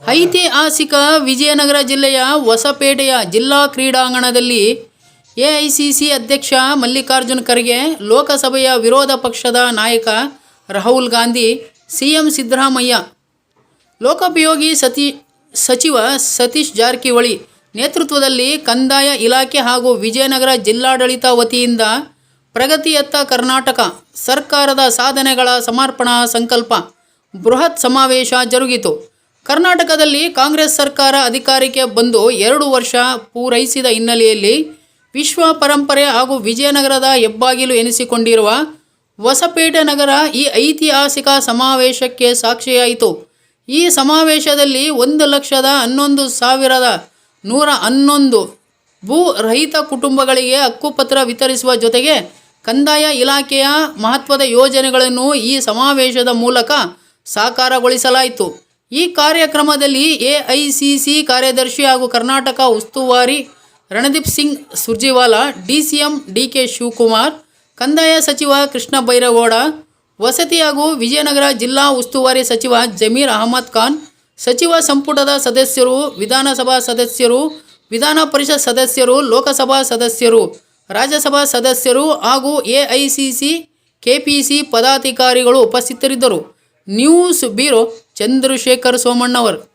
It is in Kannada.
ಐತಿಹಾಸಿಕ ವಿಜಯನಗರ ಜಿಲ್ಲೆಯ ಹೊಸಪೇಟೆಯ ಜಿಲ್ಲಾ ಕ್ರೀಡಾಂಗಣದಲ್ಲಿ ಎಐಸಿಸಿ ಅಧ್ಯಕ್ಷ ಮಲ್ಲಿಕಾರ್ಜುನ ಖರ್ಗೆ, ಲೋಕಸಭೆಯ ವಿರೋಧ ಪಕ್ಷದ ನಾಯಕ ರಾಹುಲ್ ಗಾಂಧಿ, ಸಿಎಂ ಸಿದ್ದರಾಮಯ್ಯ, ಲೋಕೋಪಯೋಗಿ ಸತಿ, ಸಚಿವ ಸತೀಶ್ ಜಾರಕಿಹೊಳಿ ನೇತೃತ್ವದಲ್ಲಿ ಕಂದಾಯ ಇಲಾಖೆ ಹಾಗೂ ವಿಜಯನಗರ ಜಿಲ್ಲಾಡಳಿತ ವತಿಯಿಂದ ಪ್ರಗತಿಯತ್ತ ಕರ್ನಾಟಕ ಸರ್ಕಾರದ ಸಾಧನೆಗಳ ಸಮರ್ಪಣಾ ಸಂಕಲ್ಪ ಬೃಹತ್ ಸಮಾವೇಶ ಜರುಗಿತು. ಕರ್ನಾಟಕದಲ್ಲಿ ಕಾಂಗ್ರೆಸ್ ಸರ್ಕಾರ ಅಧಿಕಾರಕ್ಕೆ ಬಂದು ಎರಡು ವರ್ಷ ಪೂರೈಸಿದ ಹಿನ್ನೆಲೆಯಲ್ಲಿ ವಿಶ್ವ ಪರಂಪರೆ ಹಾಗೂ ವಿಜಯನಗರದ ಹೆಬ್ಬಾಗಿಲು ಎನಿಸಿಕೊಂಡಿರುವ ಹೊಸಪೇಟೆ ನಗರ ಈ ಐತಿಹಾಸಿಕ ಸಮಾವೇಶಕ್ಕೆ ಸಾಕ್ಷಿಯಾಯಿತು. ಈ ಸಮಾವೇಶದಲ್ಲಿ ಒಂದು ಲಕ್ಷದ ಹನ್ನೊಂದು ಸಾವಿರದ ನೂರ ಹನ್ನೊಂದು ಭೂ ರಹಿತ ಕುಟುಂಬಗಳಿಗೆ ಹಕ್ಕುಪತ್ರ ವಿತರಿಸುವ ಜೊತೆಗೆ ಕಂದಾಯ ಇಲಾಖೆಯ ಮಹತ್ವದ ಯೋಜನೆಗಳನ್ನು ಈ ಸಮಾವೇಶದ ಮೂಲಕ ಸಾಕಾರಗೊಳಿಸಲಾಯಿತು. ಈ ಕಾರ್ಯಕ್ರಮದಲ್ಲಿ ಎಐಸಿಸಿ ಕಾರ್ಯದರ್ಶಿ ಹಾಗೂ ಕರ್ನಾಟಕ ಉಸ್ತುವಾರಿ ರಣದೀಪ್ ಸಿಂಗ್ ಸುರ್ಜಿವಾಲಾ ಡಿಸಿಎಂ ಡಿಕೆ ಶಿವಕುಮಾರ್, ಕಂದಾಯ ಸಚಿವ ಕೃಷ್ಣ ಬೈರೇಗೌಡ ವಸತಿ ಹಾಗೂ ವಿಜಯನಗರ ಜಿಲ್ಲಾ ಉಸ್ತುವಾರಿ ಸಚಿವ ಜಮೀರ್ ಅಹಮದ್ ಖಾನ್, ಸಚಿವ ಸಂಪುಟದ ಸದಸ್ಯರು, ವಿಧಾನಸಭಾ ಸದಸ್ಯರು, ವಿಧಾನ ಪರಿಷತ್ ಸದಸ್ಯರು, ಲೋಕಸಭಾ ಸದಸ್ಯರು, ರಾಜ್ಯಸಭಾ ಸದಸ್ಯರು ಹಾಗೂ ಎಐಸಿಸಿ ಕೆಪಿಸಿ ಪದಾಧಿಕಾರಿಗಳು ಉಪಸ್ಥಿತರಿದ್ದರು. News bureau Chandrashekhar Somannavar.